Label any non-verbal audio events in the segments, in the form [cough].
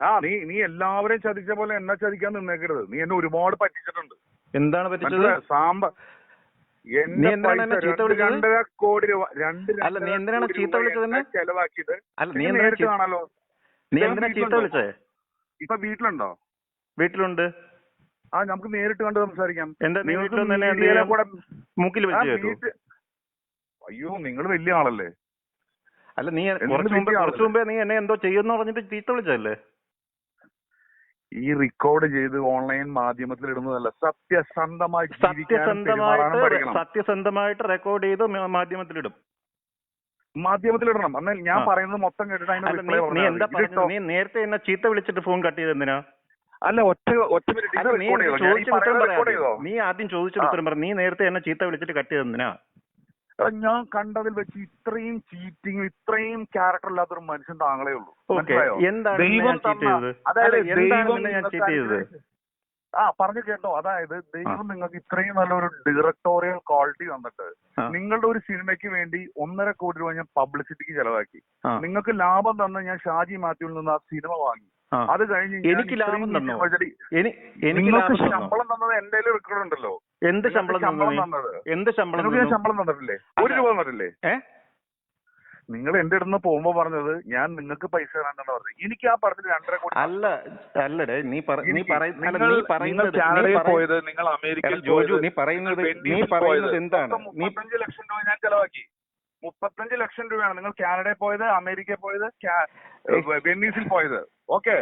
ആ നീ നീ എല്ലാവരെയും ചതിച്ച പോലെ എന്നെ ചതിക്കാൻ നിന്നേക്കരുത്. നീ എന്നെ ഒരുപാട് പറ്റിച്ചിട്ടുണ്ട്. എന്താണ് പറ്റിച്ചത്? സാമ്പ എന്നെ രണ്ട് രണ്ടര കോടി രൂപ രണ്ട് അല്ല, നീ എന്തിനാണ് ചീത്ത വിളിച്ചത് നേരിട്ട് കാണാലോ? നീ എന്തിനാ ചീത്ത? വിളിച്ചേ ഇപ്പൊ വീട്ടിലുണ്ടോ? വീട്ടിലുണ്ട്. ആ നമുക്ക് നേരിട്ട് കണ്ട് സംസാരിക്കാം. എന്താ നീ മൂക്കിൽ വെച്ച് അയ്യോ നിങ്ങൾ വലിയ ആളല്ലേ? അല്ല നീ കുറച്ചു മുമ്പേ നീ എന്നെ എന്തോ ചെയ്യുന്ന പറഞ്ഞിട്ട് ചീത്ത വിളിച്ചല്ലേ ഈ റെക്കോർഡ് ചെയ്ത് ഓൺലൈൻ മാധ്യമത്തിൽ ഇടുന്നതല്ല. സത്യസന്ധമായി സത്യസന്ധമായിട്ട് സത്യസന്ധമായിട്ട് റെക്കോർഡ് ചെയ്ത് മാധ്യമത്തിലിടും മാധ്യമത്തിലിടണം എന്നാൽ ഞാൻ പറയുന്നത് മൊത്തം കേട്ടിട്ട് നീ എന്താ. നീ നേരത്തെ എന്നെ ചീത്ത വിളിച്ചിട്ട് ഫോൺ കട്ട് ചെയ്ത് എന്തിനാ? അല്ല ഒറ്റ ഒറ്റ നീ ആദ്യം ചോദിച്ച ഉത്തരം പറ. നീ നേരത്തെ എന്നെ ചീത്ത വിളിച്ചിട്ട് കട്ട് ചെയ്ത് എന്തിനാ? ഞാൻ കണ്ടതിൽ വെച്ച് ഇത്രയും ചീറ്റിംഗ് ഇത്രയും ക്യാരക്ടർ ഇല്ലാത്തൊരു മനുഷ്യൻ താങ്കളേ ഉള്ളൂ. മനസ്സിലായോ? ദൈവം തന്ന- അതായത് ദൈവം ആ പറഞ്ഞു കേട്ടോ. അതായത് ദൈവം നിങ്ങൾക്ക് ഇത്രയും നല്ലൊരു ഡയറക്ടോറിയൽ ക്വാളിറ്റി തന്നിട്ട് നിങ്ങളുടെ ഒരു സിനിമയ്ക്ക് വേണ്ടി ഒന്നര കോടി രൂപ ഞാൻ പബ്ലിസിറ്റിക്ക് ചെലവാക്കി. നിങ്ങൾക്ക് ലാഭം തന്ന ഞാൻ ഷാജി മാത്യുവിൽ നിന്ന് ആ സിനിമ വാങ്ങി. അത് കഴിഞ്ഞ് എനിക്ക് ലാഭം തന്നോ? നിങ്ങൾക്ക് ശമ്പളം തന്നത് എന്റെ റെക്കോർഡ് ഉണ്ടല്ലോ. എന്ത് ശമ്പളം ശമ്പളം? എന്ത് ശമ്പളം തന്നിട്ടില്ലേ? ഒരു രൂപ തന്നിട്ടില്ലേ? നിങ്ങൾ എന്റെ അടുത്ത് പോകുമ്പോ പറഞ്ഞത് ഞാൻ നിങ്ങൾക്ക് പൈസ തരാന്നാണ് പറഞ്ഞത്. എനിക്ക് ആ പറഞ്ഞത് രണ്ടര കോടി അല്ല അല്ലടേ നീ നീ പറയുന്നത് കാനഡയിൽ പോയത് നിങ്ങൾ അമേരിക്കയിൽ ജോജു നീ പറയുന്നത് നീ പറയുന്നത് എന്താണ്? മുപ്പത്തഞ്ച് ലക്ഷം രൂപ ഞാൻ ചെലവാക്കി. മുപ്പത്തഞ്ച് ലക്ഷം രൂപയാണ് നിങ്ങൾ കാനഡയിൽ പോയത് അമേരിക്കയിൽ പോയത് വെന്നീസിൽ പോയത്. ഓക്കെ?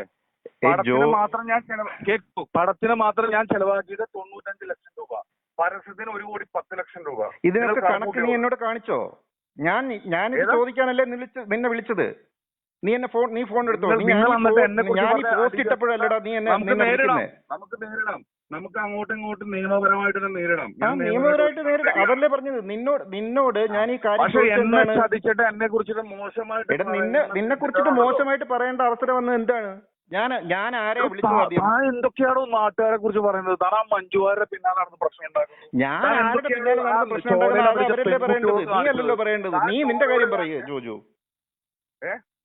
പടത്തിന് മാത്രം ഞാൻ കേട്ടു. പടത്തിന് മാത്രം ഞാൻ ചെലവാക്കിയത് തൊണ്ണൂറ്റഞ്ച് ലക്ഷം രൂപ. പരസ്യത്തിന് ഒരു കോടി പത്ത് ലക്ഷം രൂപ. ഇതിനൊക്കെ കണക്ക് നീ എന്നോട് കാണിച്ചോ? ഞാൻ ഞാൻ ഏതാ? ചോദിക്കാനല്ലേ നിന്നെ നിന്നെ വിളിച്ചത്. നീ എന്നെ ഫോൺ നീ ഫോൺ എടുത്തോ? ഞാൻ ഈ പോസ്റ്റ് ഇട്ടപ്പോഴല്ലടാ നീ എന്നെ നമുക്ക് നേരിടാം. നമുക്ക് നേരിടാം. നമുക്ക് അങ്ങോട്ടും ഇങ്ങോട്ടും നിയമപരമായിട്ട് നേരിടാം. ഞാൻ നിയമപരമായിട്ട് നേരിടാം. അതല്ലേ പറഞ്ഞത്? നിന്നോട് നിന്നോട് ഞാൻ ഈ കാര്യം എന്നെ കുറിച്ചിട്ട് മോശമായിട്ട് നിന്നെ നിന്നെ കുറിച്ചിട്ട് മോശമായിട്ട് പറയേണ്ട അവസരം വന്നത് എന്താണ്? ഞാൻ ഞാൻ ആരെ വിളിച്ചു എന്തൊക്കെയാണോ നാട്ടുകാരെ കുറിച്ച് പറയുന്നത്? താൻ ആ മഞ്ജുവാരുടെ പിന്നാലെ നടന്ന് പ്രശ്നം ഉണ്ടാക്കുന്നത് ഞാൻ ആരുടെ പിന്നാലെ നടന്ന പ്രശ്നം ഉണ്ടാക്കുന്നത് പറയേണ്ടത്? നീ അല്ലല്ലോ കാണിച്ചത്? പറയേണ്ടത് നീ നിന്റെ കാര്യം പറയേ ജോജു?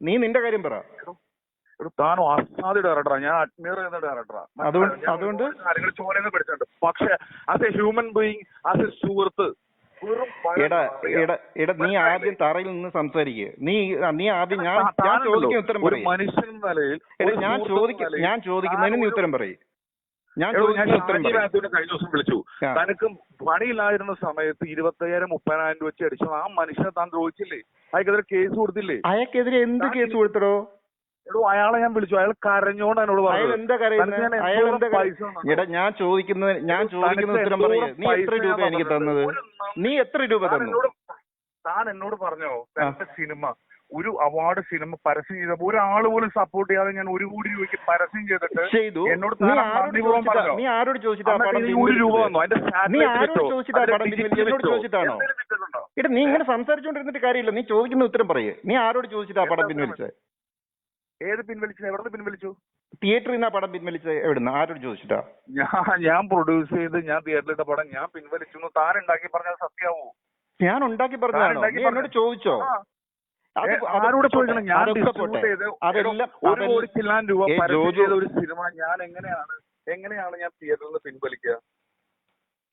നീ നിന്റെ കാര്യം പറ. താൻ അസാദ് ഡയറക്ടറാ ഞാൻ അഡ്മിയർ ചെയ്യുന്ന ഡയറക്ടറാ അതുകൊണ്ട്- ചോരന്ന് പഠിച്ചിട്ടുണ്ട്. പക്ഷെ as a human being as a സുഹൃത്ത് എടാ. എടാ എടാ നീ ആദ്യം തറയിൽ നിന്ന് സംസാരിക്കുക നീ നീ ആദ്യം ഞാൻ ഞാൻ ചോദിക്കുന്ന ഉത്തരം പറയും. എടാ ഞാൻ ചോദിക്കും ഞാൻ ചോദിക്കുന്നതിന് നീ ഉത്തരം പറയും. ഞാൻ കഴിഞ്ഞ ദിവസം വിളിച്ചു. തനക്ക് തനിക്ക് പണിയില്ലായിരുന്ന സമയത്ത് ഇരുപത്തയ്യായിരം മുപ്പതിനായിരം രൂപ വെച്ച് അടിച്ചു ആ മനുഷ്യനെ താൻ ദ്രോഹിച്ചില്ലേ അയാൾക്കെതിരെ കേസ് കൊടുത്തില്ലേ? അയാൾക്കെതിരെ എന്ത് കേസ് കൊടുത്തടോ? എടോ അയാളെ ഞാൻ വിളിച്ചു. അയാൾ കരഞ്ഞോണ്ട് എന്നോട് പറഞ്ഞു എന്താ കരയുന്നത് അയാൾ എന്താ കരയുന്നത് എടാ ഞാൻ ചോദിക്കുന്ന ഞാൻ ചോദിക്കുന്ന ഉത്തരം പറയേ. നീ എത്ര രൂപ എനിക്ക് തന്നത്? നീ എത്ര രൂപ തന്നു താൻ എന്നോട് പറഞ്ഞോ? തന്റെ സിനിമ. ഒരു അവാർഡ് സിനിമ പരസ്യം ചെയ്തപ്പോ ഒരാൾ പോലും സപ്പോർട്ട് ചെയ്യാതെ ഞാൻ ഒരു കോടി രൂപയ്ക്ക് പരസ്യം ചെയ്തിട്ട് ചെയ്തു. എന്നോട് നീ ആരോട് ചോദിച്ചിട്ടാണോ? ഇട നീ ഇങ്ങനെ സംസാരിച്ചോണ്ടിരുന്നിട്ട് കാര്യമില്ല. നീ ചോദിക്കുന്ന ഉത്തരം പറയേ. നീ ആരോട് ചോദിച്ചിട്ടാ പടം പിൻവലിച്ചത് ഏത് പിൻവലിച്ചു എവിടെ നിന്ന് പിൻവലിച്ചു? തിയേറ്ററിൽ നിന്ന് പടം പിൻവലിച്ചത് എവിടുന്ന്? ആരോട് ചോദിച്ചിട്ടാ? ഞാൻ ഞാൻ പ്രൊഡ്യൂസ് ചെയ്ത് ഞാൻ തിയേറ്ററിലിട്ട പടം ഞാൻ പിൻവലിച്ചു എന്ന് താൻ ഉണ്ടാക്കി പറഞ്ഞാൽ സത്യാവോ ഞാൻ ഉണ്ടാക്കി പറഞ്ഞതാണോ? നീ എന്നോട് ചോദിച്ചോ? ആരോട് ചോദിക്കണം? ഞാൻ ചെയ്ത് ഒരു കോടി ചില്ലാൻ രൂപ പരസ്യം ചെയ്ത ഒരു സിനിമ ഞാൻ എങ്ങനെയാണ് എങ്ങനെയാണ് ഞാൻ തിയേറ്ററിൽ നിന്ന് പിൻവലിക്കുക?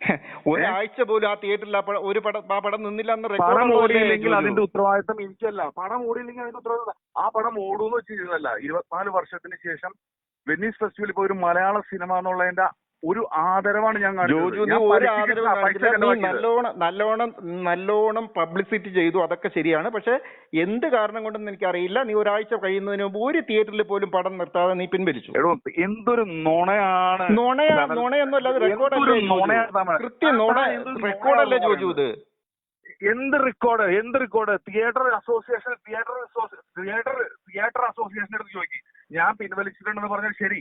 [laughs] ഒരാഴ്ച പോലും ആ തിയേറ്ററിൽ ആ പടം ഒരു പടം ആ പടം നിന്നില്ല എന്ന് റെക്കോർഡ് ഓടിയില്ലെങ്കിൽ അതിന്റെ ഉത്തരവാദിത്തം എനിക്കല്ല. പടം ഓടിയില്ലെങ്കിൽ അതിന്റെ ഉത്തരവാദിത്തം ആ പടം ഓടൂന്ന് വെച്ചിരുന്നല്ല ഇരുപത്തിനാല് വർഷത്തിന് ശേഷം വെനീസ് ഫെസ്റ്റിവൽ ഇപ്പൊ ഒരു മലയാള സിനിമ എന്നുള്ളതിന്റെ ഒരു ആദരവാണ് ഞാൻ നല്ലോണം നല്ലോണം നല്ലോണം പബ്ലിസിറ്റി ചെയ്തു. അതൊക്കെ ശരിയാണ്. പക്ഷെ എന്ത് കാരണം കൊണ്ടെന്ന് എനിക്കറിയില്ല. നീ ഒരാഴ്ച കഴിയുന്നതിന് മുമ്പ് ഒരു തിയേറ്ററിൽ പോലും പടം നിർത്താതെ നീ പിൻവലിച്ചു. എന്തൊരു നുണയാണ്. നുണയാ നുണയൊന്നുമല്ല അത് റെക്കോർഡല്ലേ കൃത്യം നുണ റെക്കോർഡല്ലേ ജോജു ഇത്? എന്ത് റെക്കോർഡ് എന്ത് record theatre association theatre theatre theatre association അടുത്ത് ചോദിക്കും. ഞാൻ പിൻവലിച്ചിട്ടുണ്ടെന്ന് പറഞ്ഞാൽ ശരി.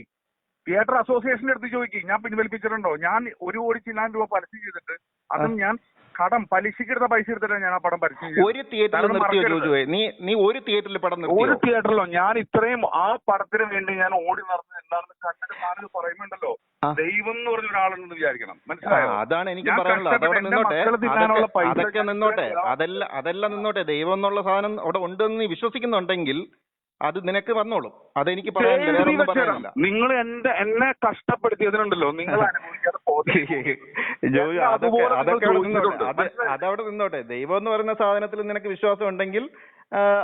തിയേറ്റർ അസോസിയേഷന്റെ അടുത്ത് ചോദിക്കും ഞാൻ പിൻവലിപ്പിച്ചിട്ടുണ്ടോ? ഞാൻ ഒരു കോടി ചില്ലാൻ രൂപ പരസ്യം ചെയ്തിട്ട് അതും ഞാൻ കടം പലിശക്കെടുത്ത പൈസ എടുത്തിട്ടാണ് ഞാൻ ആ പടം പരസ്യം ഒരു തിയേറ്ററിൽ. നീ നീ ഒരു തിയേറ്ററിൽ പടം ഒരു തിയേറ്ററിലോ? ഞാൻ ഇത്രയും ആ പടത്തിന് വേണ്ടി ഞാൻ ഓടി നടന്ന് എന്താണെന്ന് കണ്ടിട്ട് സാറിന് പറയുന്നുണ്ടല്ലോ. ആ. ദൈവം എന്ന് പറഞ്ഞ ഒരാളുണ്ടെന്ന് വിചാരിക്കണം. മനസ്സിലായോ? അതാണ് എനിക്ക് പറയാനുള്ളത്. അതവിടെ നിന്നോട്ടെ. അതൊക്കെ നിന്നോട്ടെ. അതെല്ലാം അതെല്ലാം നിന്നോട്ടെ. ദൈവം എന്നുള്ള സാധനം അവിടെ ഉണ്ടെന്ന് നീ വിശ്വസിക്കുന്നുണ്ടെങ്കിൽ അത് നിനക്ക് വന്നോളും. അതെനിക്ക് പറയാനില്ല. നിങ്ങൾ എന്റെ എന്നെ കഷ്ടപ്പെടുത്തിയതിനുണ്ടല്ലോ. നിങ്ങൾ. ജോയി അതൊക്കെ അതൊക്കെ? അതവിടെ നിന്നോട്ടെ. ദൈവം എന്ന് പറയുന്ന സാധനത്തിൽ നിനക്ക് വിശ്വാസം ഉണ്ടെങ്കിൽ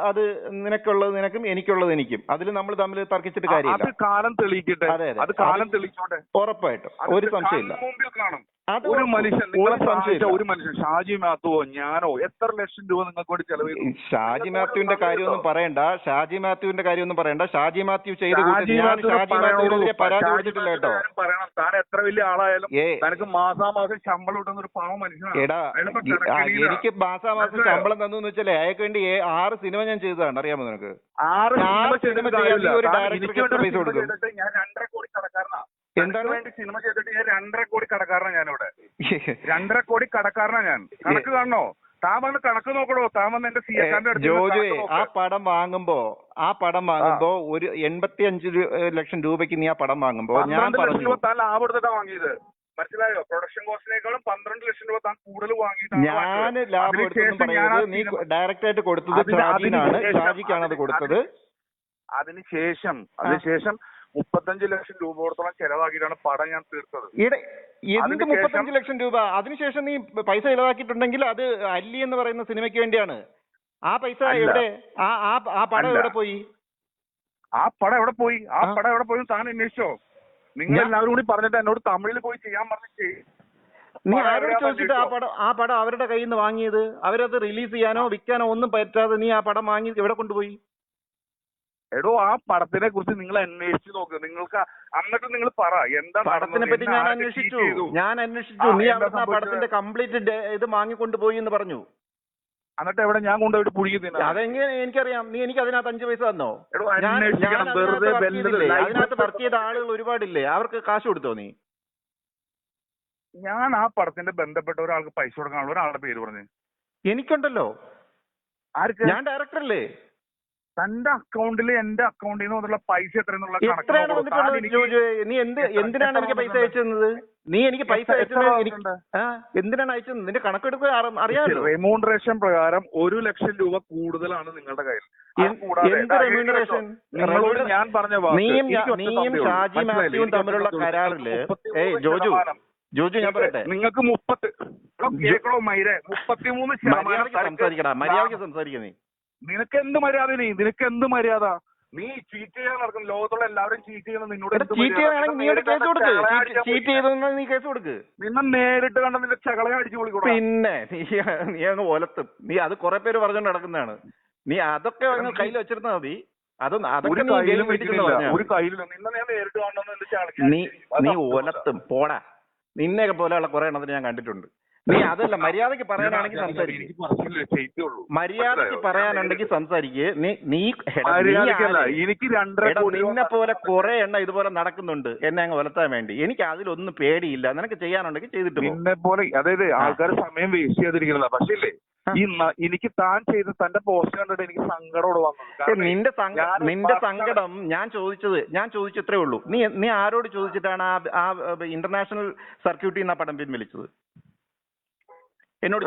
അത് നിനക്കുള്ളത് നിനക്കും എനിക്കുള്ളത് എനിക്കും. അതിൽ നമ്മൾ തമ്മിൽ തർക്കിച്ചിട്ട് കാര്യമില്ല. കാലം തെളിയിക്കട്ടെ. അതെ, കാലം തെളിയിച്ചോട്ടെ. ഉറപ്പായിട്ടും. ഒരു സംശയമില്ല ഒരു മനുഷ്യൻ നിങ്ങളെ സംശയിച്ച ഒരു മനുഷ്യൻ ഷാജി മാത്യുവോ ഞാനോ എത്ര ലക്ഷം രൂപ നിങ്ങൾക്ക് വേണ്ടി ചെലവ് ഷാജി മാത്യുവിന്റെ കാര്യമൊന്നും പറയണ്ട. ഷാജി മാത്യുവിന്റെ കാര്യമൊന്നും പറയണ്ട. ഷാജി മാത്യു ചെയ്ത് ഷാജി ഞാൻ മാത്യുവിനെതിരെ പരാതി കൊടുത്തിട്ടില്ല കേട്ടോ. പറയണം. താൻ എത്ര വലിയ ആളായാലും തനക്ക് മാസാമാസം ശമ്പളം കിട്ടുന്ന ഒരു പാവം മനുഷ്യനാണ്. എടാ. എനിക്ക് മാസാമാസം മാസം ശമ്പളം തന്നു എന്ന് വെച്ചാലേ അയാൾക്ക് വേണ്ടി ആറ് സിനിമ ഞാൻ ചെയ്തതാണ്. അറിയാമോ നിനക്ക്? ആറ് സിനിമ ചെയ്യാൻ ഒരു ഡയറക്ടർ ഡയറക്ടർക്ക് പൈസ കൊടുക്കും? ഞാൻ രണ്ടര കോടി കടക്കാരനാ. എന്താണ്? വേണ്ടി സിനിമ ചെയ്തിട്ട് ഞാൻ രണ്ടര കോടി കടക്കാരനാ ഞാൻ ഇവിടെ [laughs] രണ്ടര കോടി കടക്കാരനാ ഞാൻ. കണക്ക് കാണണോ? താൻ വന്ന് കണക്ക് നോക്കണോ? താൻ വന്ന് എന്റെ സി അടുത്ത് നിന്ന് ജോജുവേ ആ പടം വാങ്ങുമ്പോ ആ പടം വാങ്ങുമ്പോ ഒരു എൺപത്തി അഞ്ച് ലക്ഷം രൂപയ്ക്ക് നീ ആ പടം വാങ്ങുമ്പോ ഞാൻ പറഞ്ഞു. താൻ ലാഭം എടുത്തിട്ടാ വാങ്ങിയത്. മനസ്സിലായോ? പ്രൊഡക്ഷൻ കോസ്റ്റിനേക്കാളും പന്ത്രണ്ട് ലക്ഷം രൂപ താൻ കൂടുതൽ വാങ്ങിയിട്ടാണ് ഞാൻ. ലാഭം എടുത്തെന്നും പറയുന്നത് നീ ഡയറക്റ്റ് ആയിട്ട് കൊടുത്തത് ഷാജിനാണ്. ഷാജിക്കാണ് അത് കൊടുത്തത്. അതിനുശേഷം അതിനുശേഷം മുപ്പത്തഞ്ച് ലക്ഷം രൂപയോടത്തോളം ചെലവാക്കിയിട്ടാണ് പടം ഞാൻ തീർത്തത്. എന്ത് അതിനുശേഷം- മുപ്പത്തഞ്ച് ലക്ഷം രൂപ? അതിനുശേഷം നീ പൈസ ചെലവാക്കിയിട്ടുണ്ടെങ്കിൽ അത് അല്ലി എന്ന് പറയുന്ന സിനിമയ്ക്ക് വേണ്ടിയാണ്. ആ പൈസ എവിടെ? ആ ആ പടം എവിടെ പോയി? ആ പടം എവിടെ പോയി? ആ. പടം എവിടെ പോയി താൻ അന്വേഷിച്ചോ? നിങ്ങൾ എല്ലാവരും കൂടി പറഞ്ഞിട്ട് എന്നോട് തമിഴിൽ പോയി ചെയ്യാൻ പറഞ്ഞിട്ട് നീ ആരോട് ചോദിച്ചിട്ട് ആ? പടം ആ പടം അവരുടെ കയ്യിൽ നിന്ന് വാങ്ങിയത്? അവരത് റിലീസ് ചെയ്യാനോ വിൽക്കാനോ ഒന്നും പറ്റാതെ നീ ആ പടം വാങ്ങി എവിടെ കൊണ്ടുപോയി? എടോ ആ പടത്തിനെ കുറിച്ച് നിങ്ങൾ അന്വേഷിച്ച് നോക്ക്. നിങ്ങൾക്ക് എന്നിട്ട് നിങ്ങൾ പറ എന്താ പടത്തിനെ പറ്റി ഞാൻ അന്വേഷിച്ചു. ഞാൻ അന്വേഷിച്ചു. നീ അവിടുന്ന് ആ പടത്തിന്റെ കംപ്ലീറ്റ് ഇത് വാങ്ങിക്കൊണ്ടുപോയി എന്ന് പറഞ്ഞു. എന്നിട്ട് എവിടെ ഞാൻ കൊണ്ടുപോയിട്ട് പുഴുകി തിന്നാ അതെങ്ങനെ എനിക്കറിയാം. നീ എനിക്ക് അതിനകത്ത് അഞ്ചു പൈസ തന്നോ? അതിനകത്ത് വർക്ക് ചെയ്ത ആളുകൾ ഒരുപാടില്ലേ? അവർക്ക് കാശ് കൊടുത്തോ നീ? ഞാൻ ആ പടത്തിന്റെ ബന്ധപ്പെട്ട ഒരാൾക്ക് പൈസ കൊടുക്കാനുള്ള ഒരാളുടെ പേര് പറഞ്ഞു. എനിക്കുണ്ടല്ലോ. ആർക്ക്? ഞാൻ ഡയറക്ടർ അല്ലേ? തന്റെ അക്കൗണ്ടിൽ എന്റെ അക്കൗണ്ടിൽ നിന്ന് വന്നുള്ള പൈസ എത്രയെന്നുള്ള കണക്ക് നീ എന്ത് എന്തിനാണ് എനിക്ക് പൈസ അയച്ചത് നീ എനിക്ക് പൈസ എന്തിനാണ് അയച്ചത് നിന്റെ കണക്കെടുക്കുക അറി- അറിയാമല്ലോ റെമ്യൂണറേഷൻ പ്രകാരം ഒരു ലക്ഷം രൂപ കൂടുതലാണ് നിങ്ങളുടെ കയ്യിൽ. എന്ത് remuneration? നിങ്ങളോട് ഞാൻ പറഞ്ഞ നീയും നീയും. ഷാജി മാത്യുവും തമ്മിലുള്ള. കരാറിൽ. ഏയ് ജോജു ജോജു ഞാൻ പറയട്ടെ. നിങ്ങൾക്ക് മുപ്പത്തി എടോ, മൈരെ? മുപ്പത്തിമൂന്ന് ശതമാനം മര്യാദയ്ക്ക് തനിക്ക് സംസാരിക്കുന്നേ നിനക്ക് എന്ത് മര്യാദ നീ നിനക്ക് എന്ത് മര്യാദ? നീ ചീറ്റ് ചെയ്യാൻ നടക്കുന്നു ലോകത്തുള്ള എല്ലാവരും ചീറ്റ് ചെയ്യണം നിന്നോട് ചീറ്റ്? നീ കേസ് കൊടുക്ക്. നിന്നെ നേരിട്ട് കണ്ട നിന്റെ ചകളെ അടിച്ചു പൊളിക്കൂടാ. പിന്നെ നീ നീ അങ്ങ് ഒലത്തും. നീ അത് കുറെ പേര് പറഞ്ഞോണ്ട് നടക്കുന്നതാണ്. നീ അതൊക്കെ അങ്ങ് കയ്യിൽ വെച്ചിരുന്നാ മതി. അത് അതൊക്കെ നീ കയ്യിലും ഒരു കയ്യിലും നിന്നെ ഞാൻ നേരിട്ട് കാണണമെന്ന് എന്റെ നീ നീ ഒലത്തും. പോടാ. നിന്നെയൊക്കെ പോലെയുള്ള കുറെ എണ്ണത്തിന് ഞാൻ കണ്ടിട്ടുണ്ട്. നീ അതല്ല മര്യാദയ്ക്ക് പറയാനാണെങ്കിൽ സംസാരിക്കേ. മര്യാദയ്ക്ക് പറയാനുണ്ടെങ്കിൽ സംസാരിക്കേ. നീ നീ എനിക്ക് നിന്നെ പോലെ കുറെ എണ്ണ ഇതുപോലെ നടക്കുന്നുണ്ട് എന്നെ അങ്ങ് വളർത്താൻ വേണ്ടി. എനിക്ക് അതിലൊന്നും പേടിയില്ല. നിനക്ക് ചെയ്യാനുണ്ടെങ്കിൽ ചെയ്തിട്ട് നിന്നെ പോലെ അതായത് ആൾക്കാർ സമയം വേസ്റ്റ് ചെയ്തിരിക്കുന്നതാ. പക്ഷേ ഈ എനിക്ക് താൻ ചെയ്ത തന്റെ പോസ്റ്റ് കണ്ടിട്ട് എനിക്ക് സങ്കടം വന്നത് നിന്റെ നിന്റെ സങ്കടം ഞാൻ ചോദിച്ചത് ഞാൻ ചോദിച്ചത്രേ ഉള്ളൂ. നീ നീ ആരോട് ചോദിച്ചിട്ടാണ് ആ ആ ഇന്റർനാഷണൽ സർക്യൂട്ടിൽ നിന്ന് ആ പടം പിൻവലിച്ചത്? എന്നോട്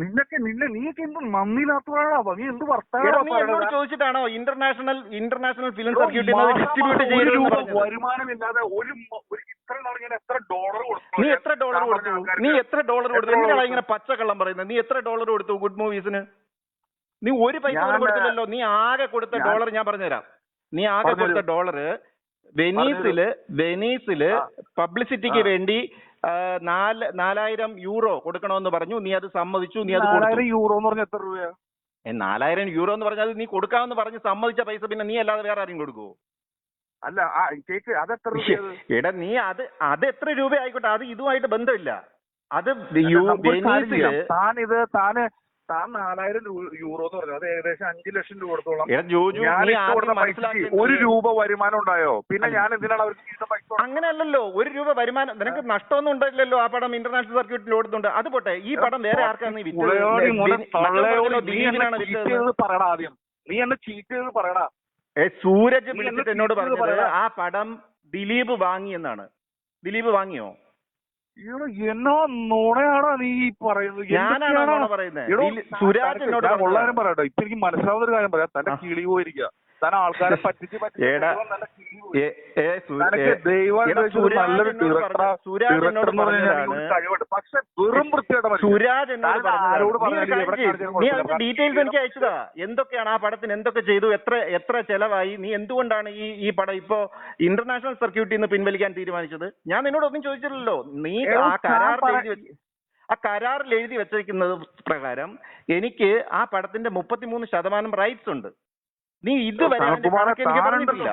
നിന്നൊക്കെ നിന്നെ നീയൊക്കെ എന്ത് നന്ദിയില്ലാത്തവരാണോ നീ എന്ത് എടാ, വർത്താനോ നീ എന്നോട് ചോദിച്ചിട്ടാണോ ഇന്റർനാഷണൽ ഇന്റർനാഷണൽ ഫിലിം സർക്യൂട്ടിൽ ഡിസ്ട്രിബ്യൂട്ട് ഒരു വരുമാനം വരുമാനമില്ലാതെ ഒരു നീ എത്ര ഡോളർ കൊടുത്തു? നീ എത്ര ഡോളർ കൊടുത്തു? എന്തിനാണ്? ഇങ്ങനെ പച്ചക്കള്ളം പറയുന്നത്? നീ എത്ര ഡോളർ കൊടുത്തു ഗുഡ് മൂവീസിന് നീ? ഒരു പൈസ കൊടുത്തില്ലല്ലോ. നീ ആകെ കൊടുത്ത ഡോളർ ഞാൻ പറഞ്ഞുതരാം. നീ ആകെ കൊടുത്ത ഡോളർ വെനീസിൽ വെനീസിൽ പബ്ലിസിറ്റിക്ക് വേണ്ടി നാല് നാലായിരം യൂറോ കൊടുക്കണമെന്ന് പറഞ്ഞു. നീ അത് സമ്മതിച്ചു നീ അത് കൊടുത്തു. നാലായിരം യൂറോ എന്ന് പറഞ്ഞ എത്ര രൂപയാ? ഏ, നാലായിരം യൂറോ എന്ന് പറഞ്ഞാൽ അത് നീ കൊടുക്കാമെന്ന് പറഞ്ഞ് സമ്മതിച്ച പൈസ പിന്നെ നീ അല്ലാതെ വേറെ ആരും കൊടുക്കുവോ? അല്ല ആ കേക്ക് അത് എത്ര രൂപയത് [laughs] എടാ നീ അത് അത് എത്ര രൂപ ആയിക്കോട്ടെ അത് ഇതുമായിട്ട് ബന്ധമില്ല. അത് യു- വെനീസിൽ. താൻ ഇത് താന് താൻ നാലായിരം യൂറോ എന്ന് പറഞ്ഞു. അത് ഏകദേശം അഞ്ചു ലക്ഷം രൂപത്തോളം ഞാൻ കൊടുത്ത ഒരു രൂപ വരുമാനം ഉണ്ടായോ? പിന്നെ ഞാൻ എന്തിനാണ് അവർക്ക് അങ്ങനെയല്ലല്ലോ പൈസ ഒരു രൂപ വരുമാനം നിനക്ക് നഷ്ടമൊന്നും ഉണ്ടായില്ലല്ലോ. ആ പടം ഇന്റർനാഷണൽ സർക്യൂട്ടിൽ ഓടുന്നുണ്ട്. അത് പോട്ടെ. ഈ പടം വേറെ ആർക്കാണ് പറയടാ ആദ്യം. നീ എന്നെ ചീറ്റ് പറയടാ. ഏ സൂരജ് എന്നോട് പറഞ്ഞത് ആ പടം ദിലീപ് വാങ്ങിയെന്നാണ് ദിലീപ് വാങ്ങിയോ? എന്നോ നുണയാണോ നീ പറയുന്നത്? സുരാജ് എന്നോട്. കാര്യം പറയട്ടോ ഇപ്പൊ എനിക്ക് മനസ്സിലാവുന്ന ഒരു കാര്യം പറയാം. തന്റെ കിളി പോയിരിക്കുക താൻ ആൾക്കാരെ പറ്റിച്ച് ഡീറ്റെയിൽസ് എനിക്ക് അയച്ചതാ. എന്തൊക്കെയാണ് ആ പടത്തിന്? എന്തൊക്കെ ചെയ്തു? എത്ര എത്ര ചെലവായി? നീ എന്തുകൊണ്ടാണ് ഈ ഈ പടം ഇപ്പോ ഇന്റർനാഷണൽ സർക്യൂട്ടിൽ നിന്ന് പിൻവലിക്കാൻ തീരുമാനിച്ചത്? ഞാൻ നിന്നോട് ഒന്നും ചോദിച്ചില്ലല്ലോ നീ ആ കരാർ താൻ എഴുതി വെച്ച- ആ കരാറിൽ എഴുതി വെച്ചിരിക്കുന്നത് പ്രകാരം എനിക്ക് ആ പടത്തിന്റെ മുപ്പത്തിമൂന്ന് ശതമാനം റൈറ്റ്സ് ഉണ്ട്. നീ ഇതുവരെ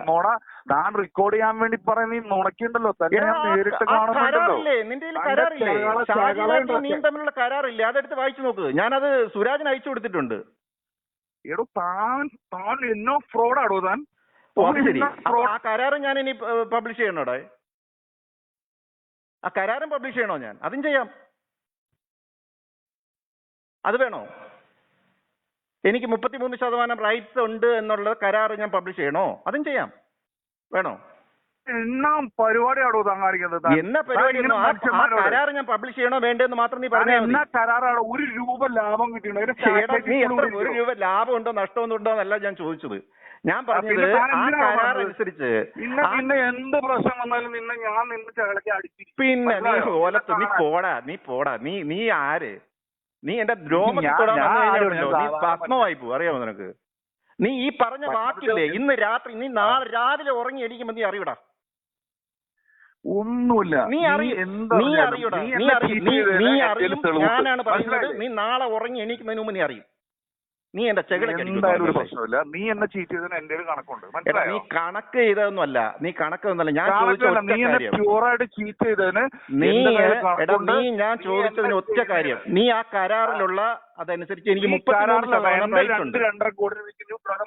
നോണ താൻ റെക്കോർഡ് ചെയ്യാൻ വേണ്ടി പറയുന്ന ഈ നുണക്കുണ്ടല്ലോ തന്നെ ഞാൻ നേരിട്ട് കാണുന്നുണ്ടല്ലോ. നിന്റെ കരാറില്ലേ? ശകലം നീയും തമ്മിലുള്ള കരാറില്ലേ? അതെടുത്ത് വായിച്ചു നോക്ക്. ഞാനത് സുരാജിന് അയച്ചു കൊടുത്തിട്ടുണ്ട്. എടോ താൻ താൻ എന്നോ ഫ്രോഡാടോ താൻ. ആ കരാറ് ഞാൻ ഇനി പബ്ലിഷ് ചെയ്യണോടെ? ആ കരാറും പബ്ലിഷ് ചെയ്യണോ ഞാൻ? അതും ചെയ്യാം. അത് വേണോ? എനിക്ക് മുപ്പത്തിമൂന്ന് ശതമാനം റൈറ്റ്സ് ഉണ്ട് എന്നുള്ള കരാർ ഞാൻ പബ്ലിഷ് ചെയ്യണോ? അതും ചെയ്യാം. വേണോ? എന്നാ കാണിക്കുന്നത്? എന്നാ പരിപാടി? ആ ഞാൻ പബ്ലിഷ് ചെയ്യണോ വേണ്ടെന്ന് മാത്രം നീ പറഞ്ഞാൽ എന്നാ ഒരു രൂപ ലാഭം നീ എത്ര ഒരു? രൂപ ലാഭമുണ്ടോ നഷ്ടമുണ്ടോ എന്നല്ല ഞാൻ ചോദിച്ചത്. ഞാൻ പറഞ്ഞത് ആ കരാർ അനുസരിച്ച് നിന്നെ എന്ത് പ്രശ്നം വന്നാലും നിന്നെ ഞാൻ ചകളക്കി പിന്നെ നീ? ഓലത്ത് നീ പോടാ നീ പോടാ. നീ നീ ആര്? നീ എന്റെ രോമത്തിൽ ഞാൻ- തൊടാൻ വന്നു കഴിഞ്ഞാലുണ്ടല്ലോ നീ സാധാരണ ഭസ്മമായി പോകും അറിയാമോ നിനക്ക്? നീ ഈ പറഞ്ഞ വാക്കില്ലേ ഇന്ന് രാത്രി നീ നാളെ രാവിലെ ഉറങ്ങി എണീക്കുമ്പോ നീ അറിയൂടാ? ഒന്നുമില്ല. നീ അറിയ നീ അറിയൂടാ. നീ നീ അറിയും ഞാനാണ് പറയുന്നത്. നീ നാളെ ഉറങ്ങി എണീക്കുന്നതിന് മുമ്പ് നീ അറിയും. നീ എന്റെ ചെകിടക്കടിക്കും ഒരു പ്രശ്നമില്ല. നീ എന്നെ ചീറ്റ് ചെയ്തതിന് എന്റെ ഒരു കണക്കുണ്ട്. മനസ്സിലായോ നീ കണക്ക് ചെയ്തതൊന്നുമല്ല. നീ കണക്കൊന്നുമല്ല ഞാൻ നീ എന്നെ പ്യൂറായിട്ട് ചീറ്റ് ചെയ്തതിന് നീ എടാ ഞാൻ ചോദിച്ചതിന് ഒറ്റ കാര്യം. നീ ആ കരാറിലുള്ള അതനുസരിച്ച് എനിക്ക് രണ്ട് രണ്ടര കോടി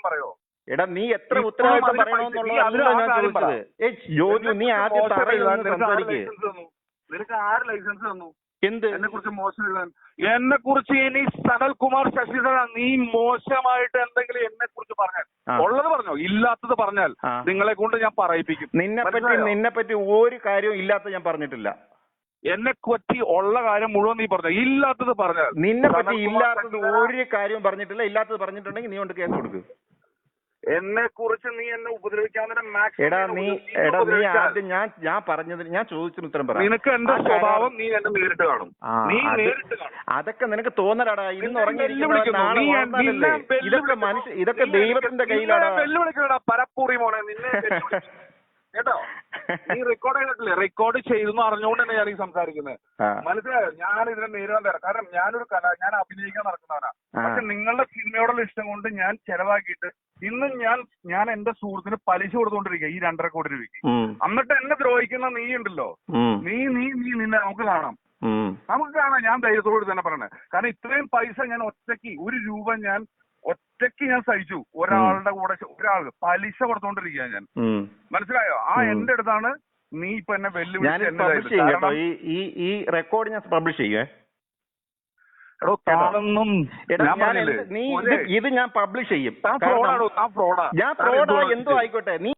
പറയോ? എടാ നീ എത്ര ഉത്തരവാദിത്തം പറയണമെന്നുള്ളതല്ല ഞാൻ ചോദിച്ചത്. ഏ ജോജു നീ ആദ്യം തറയിൽ സംസാരിക്കേ. നിനക്ക് ആര് ലൈസൻസ് തന്നു? എന്ത്? എന്നെ കുറിച്ച് മോശം എഴുതാൻ എന്നെ കുറിച്ച് ഇനി സനൽകുമാർ ശശിധര നീ മോശമായിട്ട് എന്തെങ്കിലും എന്നെ കുറിച്ച് പറഞ്ഞാൽ ഉള്ളത് പറഞ്ഞോ? ഇല്ലാത്തത് പറഞ്ഞാൽ. നിങ്ങളെ കൊണ്ട് ഞാൻ പറയിപ്പിക്കും. നിന്നെ പറ്റി നിന്നെ പറ്റി ഒരു കാര്യവും ഇല്ലാത്ത ഞാൻ പറഞ്ഞിട്ടില്ല. എന്നെ പറ്റി ഉള്ള കാര്യം മുഴുവൻ നീ പറഞ്ഞു? ഇല്ലാത്തത് പറഞ്ഞാൽ നിന്നെ പറ്റി ഇല്ലാത്തത് ഒരു കാര്യവും പറഞ്ഞിട്ടില്ല. ഇല്ലാത്തത് പറഞ്ഞിട്ടുണ്ടെങ്കിൽ നീ കൊണ്ട് കേസ് കൊടുക്ക്. എന്നെ കുറിച്ച് നീ എന്നെ ഉപദ്രവിക്കാൻ എടാ നീ എടാ നീ ആദ്യം ഞാൻ ഞാൻ പറഞ്ഞതിന് ഞാൻ ചോദിച്ചതിന് ഉത്തരം പറയാം. നിനക്ക് എന്റെ സ്വഭാവം നീ എന്നെ നേരിട്ട് കാണും. നീ നേരിട്ട് കാണും. അതൊക്കെ നിനക്ക് തോന്നലടാ. ഇന്ന് നിന്നെ ഉറങ്ങിയിരിക്കുന്നവൻ വെല്ലുവിളിക്കുന്നു. നാളെ നീ ഉണർന്നാലല്ലേ നിന്നെ ഇതൊക്കെ മനുഷ്യ ഇതൊക്കെ ദൈവത്തിന്റെ കയ്യിലാണ് വെല്ലുവിളിക്കണടാ പരപ്പൂറി മോനെ നിന്നെ. [laughs] കേട്ടോ? [laughs] നീ റെക്കോർഡ് ചെയ്തിട്ടില്ലേ? റെക്കോർഡ് ചെയ്തെന്ന് അറിഞ്ഞുകൊണ്ട് തന്നെ ഞാൻ ഈ സംസാരിക്കുന്നത്. മനസ്സിലായോ? ഞാൻ ഇതിനെ നേരിടാൻ തരാം കാരണം ഞാനൊരു കല ഞാൻ അഭിനയിക്കാൻ നടക്കുന്നവനാ. പക്ഷെ നിങ്ങളുടെ സിനിമയോടുള്ള ഇഷ്ടം കൊണ്ട് ഞാൻ ചെലവാക്കിയിട്ട് ഇന്നും ഞാൻ ഞാൻ എന്റെ സുഹൃത്തിന് പലിശ കൊടുത്തുകൊണ്ടിരിക്കുക ഈ രണ്ടര കോടി രൂപയ്ക്ക്. എന്നിട്ട് എന്നെ ദ്രോഹിക്കുന്ന നീ ഉണ്ടല്ലോ. നീ നീ നീ നിന്നെ നമുക്ക് കാണാം. നമുക്ക് കാണാം. ഞാൻ ധൈര്യത്തോട് തന്നെ പറയണേ. കാരണം ഇത്രയും പൈസ ഞാൻ ഒറ്റയ്ക്ക് ഒരു രൂപ ഞാൻ ഒറ്റയ്ക്ക് ഞാൻ സഹിച്ചു. ഒരാളുടെ കൂടെ ഒരാൾ പലിശ കൊടുത്തോണ്ടിരിക്കുക ഞാൻ. മനസ്സിലായോ? ആ. എന്റെ അടുത്താണ് നീ ഇപ്പൊ എന്നെ വെല്ലുവിളി വെല്ലുവിളിച്ച്. ചെയ്യും ഈ ഈ റെക്കോർഡ് ഞാൻ പബ്ലിഷ് ചെയ്യുവേ എടോ താനൊന്നും ഇത് ഞാൻ പബ്ലിഷ് ചെയ്യും. ഞാൻ ഫ്രോഡാ എന്തോ ആയിക്കോട്ടെ നീ